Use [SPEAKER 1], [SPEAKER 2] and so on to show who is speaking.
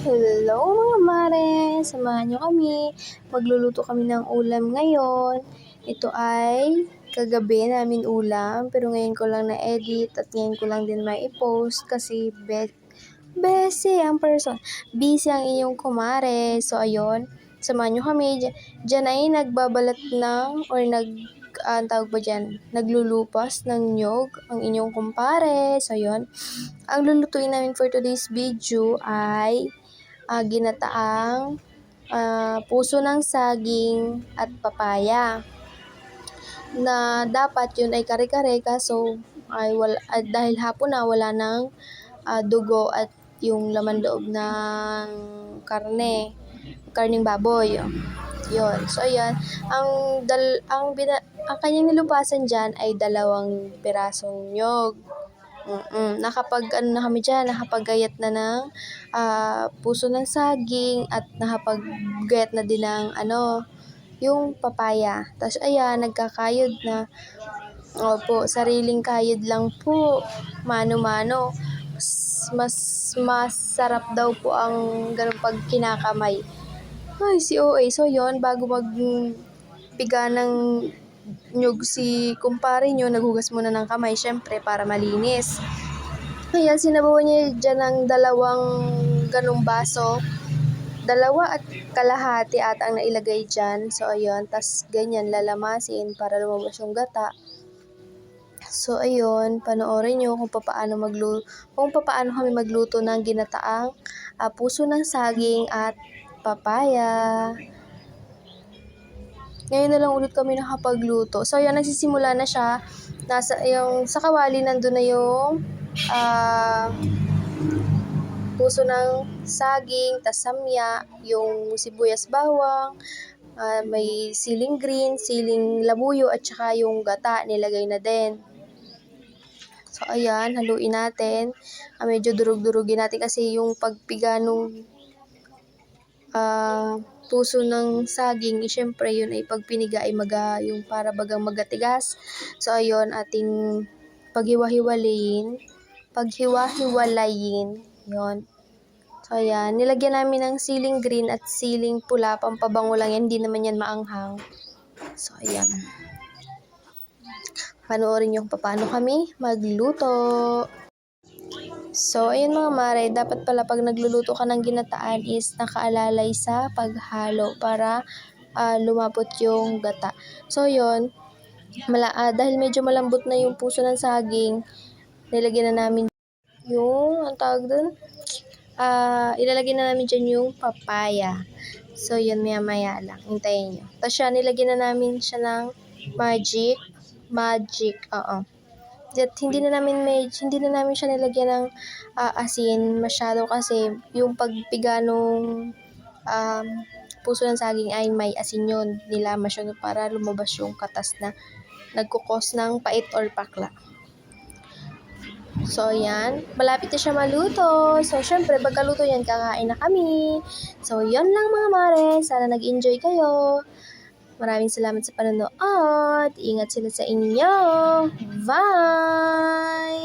[SPEAKER 1] Hello mga mare! Samahan nyo kami. Magluluto kami ng ulam ngayon. Ito ay kagabi namin ulam. Pero ngayon ko lang na-edit at ngayon ko lang din may i-post kasi be busy ang person. Busy ang inyong kumare. So ayun, samahan nyo kami. Diyan, ay nagbabalat ng or nag ang tawag ba dyan, naglulupas ng nyog ang inyong kumpare. So, yun. Ang lulutuin namin for today's video ay ah, ginataang ah, puso ng saging at papaya. Na dapat yun ay kare-kare kaso ay wala, at dahil hapon na wala ng ah, dugo at yung laman loob ng karne, karning baboy. Yun. So, ayan. Ang, dal, ang, bina, ang kanyang nilupasan dyan ay dalawang pirasong nyog. Mm-mm. Nakapag, ano na kami dyan, nakapaggayat na ng ah, puso ng saging at nakapaggayat na din ng, ano, yung papaya. Tapos, ayan, nagkakayod na. Opo, sariling kayod lang po. Mano-mano. Mas, mas masarap daw po ang ganun pag kinakamay. Ay, si OA. So, yon bago magpiga ng nyug si kumpare nyo, naghugas muna ng kamay, syempre, para malinis. Ayan, sinabawan niya dyan ng dalawang ganong baso. Dalawa at kalahati at ang nailagay dyan. So, ayun. tas ganyan, lalamasin para lumabas yung gata. So, ayun. Panoorin nyo kung papaano magluto, kung papaano kami magluto ng ginataang ah, puso ng saging at papaya. Ngayon na lang ulit kami nakapagluto. So, ayan, nagsisimula na siya. Nasa, yung, sa kawali, nandun na yung, ah, puso ng saging, tas samya, yung sibuyas bawang, ah, may siling green, siling labuyo, at saka yung gata, nilagay na din. So, ayan, haluin natin. Ah, medyo durug-durugin natin kasi yung pagpiga nung ah, puso ng saging, eh, syempre yun ay pagpiniga ay maga, yung para bagang magatigas. So, ayun, ating paghiwa-hiwalayin. Paghiwa-hiwalayin. Yun. So, ayan. Nilagyan namin ng siling green at siling pula. Pampabango lang yan. Hindi naman yan maanghang. So, ayan. Panoorin nyo kung paano kami magluto. So, ayun mga mare, dapat pala pag nagluluto ka ng ginataan is nakaalalay sa paghalo para ah, lumapot yung gata. So, yun, mala, ah, dahil medyo malambot na yung puso ng saging, nilagyan na namin yung, ang tawag dun? Ah, ilalagay na namin dyan yung papaya. So, yun, maya-maya lang. Hintayin nyo. Tapos siya, nilagyan na namin siya ng magic. Magic, oo. At hindi na namin may, hindi na namin siya nilagyan ng ah, asin masyado kasi yung pagpiga nung um, puso ng saging ay may asin yun. Nilamas yun para lumabas yung katas na nagkukos ng pait or pakla. So, yan. Malapit na siya maluto. So, syempre, pagkaluto yan, kakain na kami. So, yan lang mga mare. Sana nag-enjoy kayo. Maraming salamat sa panonood. Ingat sila sa inyo. Bye!